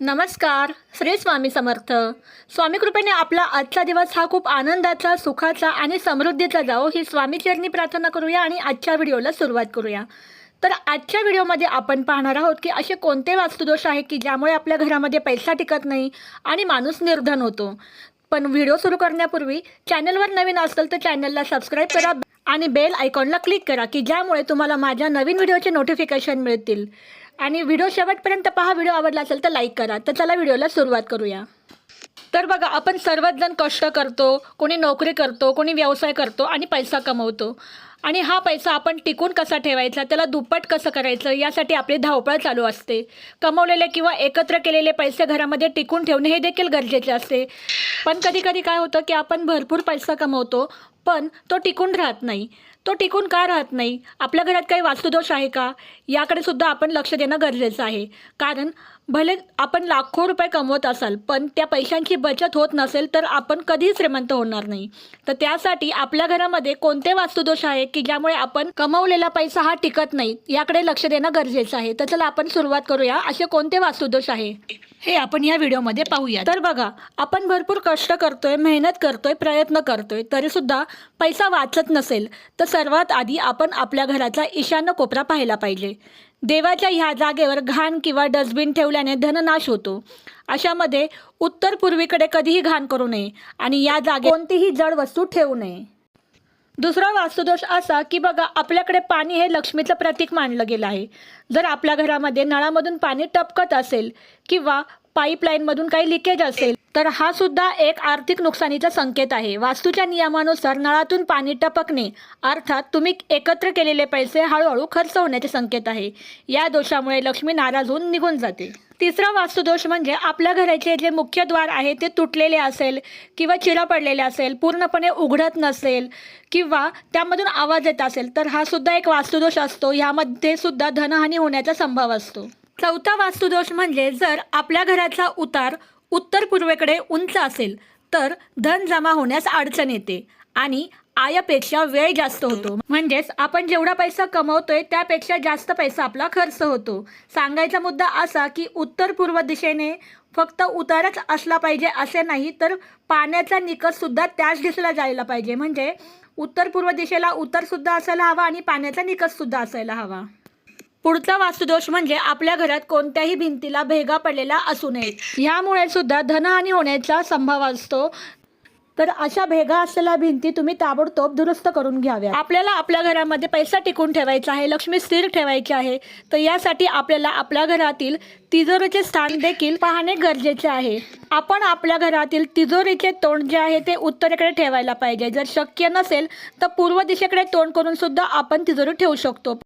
नमस्कार श्री स्वामी समर्थ. स्वामी कृपेने आपला आजचा दिवस हा खूप आनंदाचा सुखाचा आणि समृद्धीचा जाओ ही स्वामीचरणी प्रार्थना करूया आणि आजच्या व्हिडिओला सुरुवात करूया. तर आजच्या व्हिडिओमध्ये आपण पाहणार आहोत की असे कोणते वास्तुदोष आहे की ज्यामुळे आपल्या घरामध्ये पैसा टिकत नाही आणि माणूस निर्धन होतो. पण व्हिडिओ सुरू करण्यापूर्वी चॅनलवर नवीन असेल तर चॅनलला सबस्क्राईब करा आणि बेल आयकॉनला क्लिक करा की ज्यामुळे तुम्हाला माझ्या नवीन व्हिडिओचे नोटिफिकेशन मिळतील. आणि व्हिडिओ शेवटपर्यंत पहा व्हिडिओ आवडला असेल तर लाईक करा. तर चला व्हिडिओला सुरुवात करूया. तर बघा आपण सर्वच जण कष्ट करतो कोणी नोकरी करतो कोणी व्यवसाय करतो आणि पैसा कमवतो. आणि हा पैसा आपण टिकून कसा ठेवायचा त्याला दुप्पट कसं करायचं यासाठी आपली धावपळ चालू असते. कमवलेले किंवा एकत्र केलेले पैसे घरामध्ये टिकून ठेवणे हे देखील गरजेचे असते. पण कधी कधी काय होतं की आपण भरपूर पैसा कमवतो पण तो टिकून राहत नाही. तो टिकून का राहत नाही? आपल्या घरात काही वास्तुदोष आहे का? याकडे सुद्धा आपण लक्ष देणं गरजेचं आहे. कारण भले आपण लाखो रुपये कमवत असाल पण त्या पैशांची बचत होत नसेल तर आपण कधीच श्रीमंत होणार नाही. तर त्यासाठी आपल्या घरामध्ये कोणते वास्तुदोष आहे की ज्यामुळे आपण कमवलेला पैसा हा टिकत नाही? याकडे लक्ष देणं गरजेचं आहे. तर चला आपण सुरुवात करूया. असे कोणते वास्तुदोष आहे? हे आपण या व्हिडिओमध्ये पाहूया तर बघा आपण भरपूर कष्ट करतोय मेहनत करतोय प्रयत्न करतोय तरी सुद्धा पैसा वाचत नसेल तर सर्वात आधी आपण आपल्या घराचा ईशान्य कोपरा पाहायला पाहिजे. देवाच्या ह्या जागेवर घाण किंवा डस्टबिन ठेवल्याने धननाश होतो. अशामध्ये उत्तर पूर्वीकडे कधीही घाण करू नये आणि या जागे कोणतीही जड वस्तू ठेवू नये. दुसरा वास्तुदोष असा की बघा आपल्याकडे पाणी हे लक्ष्मीचं प्रतीक मानलं गेलं आहे. जर आपल्या घरामध्ये नळामधून पाणी टपकत असेल किंवा पाईपलाईनमधून काही लिकेज असेल तर हा सुद्धा एक आर्थिक नुकसानीचा संकेत आहे. वास्तूच्या नियमानुसार नळातून पाणी टपकणे अर्थात तुम्ही एकत्र केलेले पैसे हळूहळू खर्च होण्याचे संकेत आहे. या दोषामुळे लक्ष्मी नाराज होऊन निघून जाते. तिसरा वास्तुदोष म्हणजे आपल्या घराचे जे मुख्य द्वार आहे ते तुटलेले असेल किंवा चिरा पडलेले असेल पूर्णपणे उघडत नसेल किंवा त्यामधून आवाज येत असेल तर हा सुद्धा एक वास्तुदोष असतो. ह्यामध्ये सुद्धा धनहानी होण्याचा संभव असतो. चौथा वास्तुदोष म्हणजे जर आपल्या घराचा उतार उत्तर पूर्वेकडे उंच असेल तर धन जमा होण्यास अडचण येते आणि आयापेक्षा वेळ जास्त होतो. म्हणजेच आपण जेवढा पैसा कमवतोय त्यापेक्षा जास्त पैसा आपला खर्च होतो. सांगायचा मुद्दा असा की उत्तर पूर्व दिशेने फक्त उतारच असला पाहिजे असे नाही तर पाण्याचा निकष सुद्धा त्याच दिशेला जायला पाहिजे. म्हणजे उत्तर पूर्व दिशेला उतार सुद्धा असायला हवा आणि पाण्याचा निकष सुद्धा असायला हवा. पुढचा वास्तुदोष म्हणजे आपल्या घरात कोणत्याही भिंतीला भेगा पडलेला असू नयेत यामुळे सुद्धा धनहानी होण्याचा संभव असतो. तर अशा भेगा असलेल्या भिंती तुम्ही ताबडतोब दुरुस्त करून घ्याव्या आपल्याला आपल्या घरामध्ये पैसा टिकून ठेवायचा आहे लक्ष्मी स्थिर ठेवायची आहे. तर यासाठी आपल्याला आपल्या घरातील तिजोरीचे स्थान देखील पाहणे गरजेचे आहे. आपण आपल्या घरातील तिजोरीचे तोंड जे आहे ते उत्तरेकडे ठेवायला पाहिजे. जर शक्य नसेल तर पूर्व दिशेकडे तोंड करून सुद्धा आपण तिजोरी ठेवू शकतो.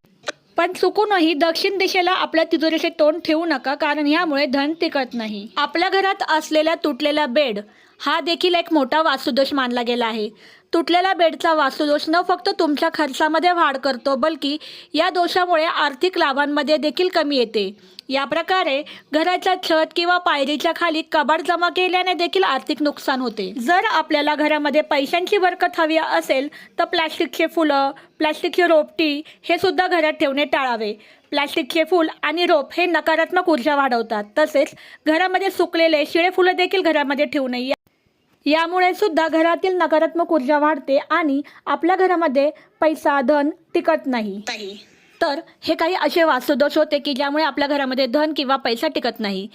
पण चुकूनही दक्षिण दिशेला आपल्या तिजोरीचे तोंड ठेवू नका कारण यामुळे धन टिकत नाही. आपल्या घरात असलेला तुटलेला बेड हा देखील एक मोठा वास्तुदोष मानला गेला आहे. तुटलेला बेडचा वास्तुदोष न फक्त तुमच्या खर्चामध्ये वाढ करतो बल्कि या दोषामुळे आर्थिक लाभांमध्ये देखील कमी येते. या प्रकारे घराच्या छत किंवा पायरीच्या खाली कबाड जमा केल्याने देखील आर्थिक नुकसान होते. जर आपल्याला घरामध्ये पैशांची बरकत हवी असेल तर प्लॅस्टिकचे फुलं प्लॅस्टिकची रोपटी हे सुद्धा घरात ठेवणे टाळावे. प्लॅस्टिकचे फूल आणि रोप हे नकारात्मक ऊर्जा वाढवतात. तसेच घरामध्ये सुकलेले शिळे फुलं देखील घरामध्ये ठेवू नये. यामुळे सुद्धा घरातील नकारात्मक ऊर्जा वाढते आणि आपल्या घरामध्ये पैसा धन टिकत नाही. तर हे काही असे वास्तुदोष होते की ज्यामुळे आपल्या घरामध्ये धन किंवा पैसा टिकत नाही.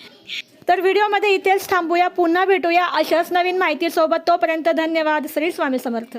तर व्हिडिओमध्ये इथेच थांबूया पुन्हा भेटूया अशाच नवीन माहितीसोबत. तोपर्यंत धन्यवाद. श्री स्वामी समर्थ.